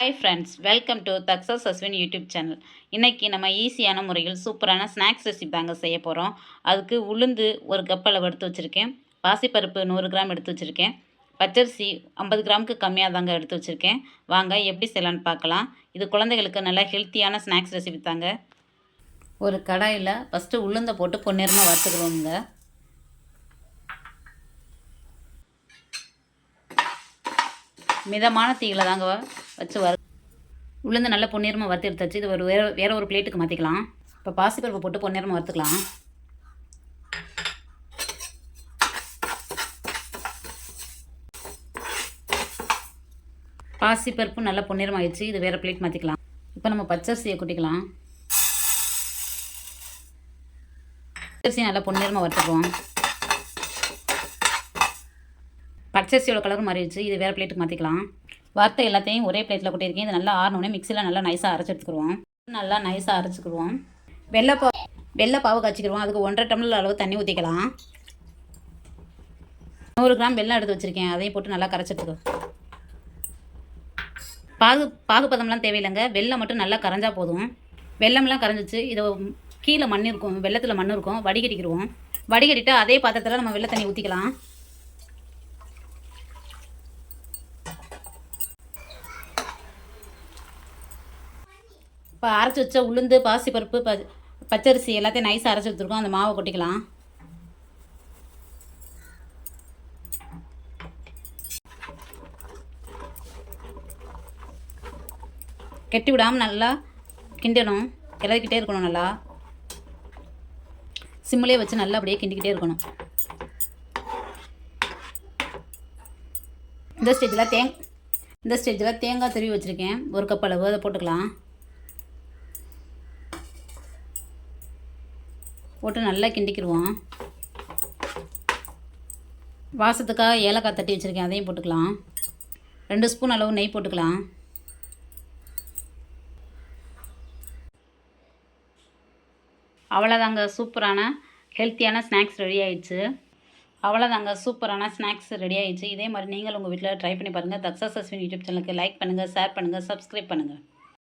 Hi friends welcome to தக்ஸஸ் Ashwin YouTube channel இன்றைக்கி நம்ம ஈஸியான முறையில் சூப்பரான ஸ்நாக்ஸ் ரெசிபி தாங்க செய்ய போகிறோம் அதுக்கு உளுந்து ஒரு கப் அளவு எடுத்து வச்சுருக்கேன். பாசிப்பருப்பு நூறு கிராம் எடுத்து வச்சுருக்கேன். பச்சரிசி ஐம்பது கிராமுக்கு கம்மியாக தாங்க எடுத்து வச்சுருக்கேன். வாங்க எப்படி செய்யலான்னு பார்க்கலாம். இது குழந்தைகளுக்கு நல்ல ஹெல்த்தியான ஸ்நாக்ஸ் ரெசிபி தாங்க. ஒரு கடாயில் ஃபஸ்ட்டு உளுந்தை போட்டு பொன்னிறமாக வறுத்துக்கிறோங்க மிதமான தீயில் தாங்க வச்சு வறு உளுந்து நல்ல பொன்னிறமாக வறுத்து எடுத்து வச்சு இது ஒரு வேறு வேற ஒரு பிளேட்டுக்கு மாற்றிக்கலாம் இப்போ பாசிப்பருப்பு போட்டு பொன்னிறமாக வறுத்துக்கலாம். பாசிப்பருப்பு நல்லா பொன்னிறமாகிடுச்சு இது வேறு பிளேட் மாற்றிக்கலாம் இப்போ நம்ம பச்சரிசியை கொட்டிக்கலாம். பச்சரிசியை நல்லா பொன்னிறமாக வறுத்துக்குவோம் பச்சரிசியோட கலர் மாறிடுச்சு. இது வேறு பிளேட்டுக்கு மாற்றிக்கலாம் வறுத்த எல்லாத்தையும் ஒரே பிளேட்டில் கொட்டியிருக்கேன். இது நல்லா ஆறணுன்னே மிக்சியில் நல்லா நைஸாக அரைச்சி எடுத்துக்கிடுவோம். நல்லா நைஸாக அரைச்சிக்கிடுவோம். வெள்ளைப்பா வெள்ளை காய்ச்சிக்கிடுவோம். அதுக்கு ஒன்றரை டம்ளர் அளவு தண்ணி ஊற்றிக்கலாம் நூறு கிராம் வெள்ளம் எடுத்து வச்சுருக்கேன். அதையும் போட்டு நல்லா கரைச்சிட்டுக்கோ பாகு பாகுபதம்லாம் தேவையில்லைங்க. வெள்ளம் மட்டும் நல்லா கரைஞ்சா போதும். வெள்ளம்லாம் கரைஞ்சிச்சு. இதை கீழே மண் இருக்கும். வெள்ளத்தில் மண் இருக்கும். வடிகட்டிக்கிடுவோம். வடிகட்டிட்டு அதே பாத்திரத்தில் நம்ம வெள்ளை தண்ணி ஊற்றிக்கலாம் இப்போ அரைச்சி வச்ச உளுந்து பாசிப்பருப்பு ப பச்சரிசி எல்லாத்தையும் நைஸாக அரைச்சி வச்சுருக்கோம். அந்த மாவை கொட்டிக்கலாம். கெட்டி விடாமல் நல்லா கிண்டணும். கிளறிக்கிட்டே இருக்கணும் நல்லா. சிம்மிலே வச்சு நல்லா அப்படியே கிண்டிக்கிட்டே இருக்கணும். இந்த ஸ்டேஜில் தேங் இந்த ஸ்டேஜில் தேங்காய் துருவி வச்சுருக்கேன். ஒரு கப் அளவு. அதை போட்டுக்கலாம். போட்டு நல்லா கிண்டிக்கிடுவோம். வாசத்துக்காக ஏலக்காய் தட்டி வச்சுருக்கேன் அதையும் போட்டுக்கலாம். ரெண்டு ஸ்பூன் அளவு நெய் போட்டுக்கலாம். அவ்வளோதாங்க சூப்பரான ஹெல்த்தியான ஸ்நாக்ஸ் ரெடி ஆயிடுச்சு. அவ்வளோதாங்க சூப்பரான ஸ்நாக்ஸ் ரெடி ஆயிடுச்சு. இதே மாதிரி நீங்கள் உங்கள் வீட்டில் ட்ரை பண்ணி பாருங்கள் தக்ஸஸ் அஸ்வின் யூடியூப் சேனலுக்கு லைக் பண்ணுங்கள் ஷேர் பண்ணுங்கள் சப்ஸ்கிரைப் பண்ணுங்கள்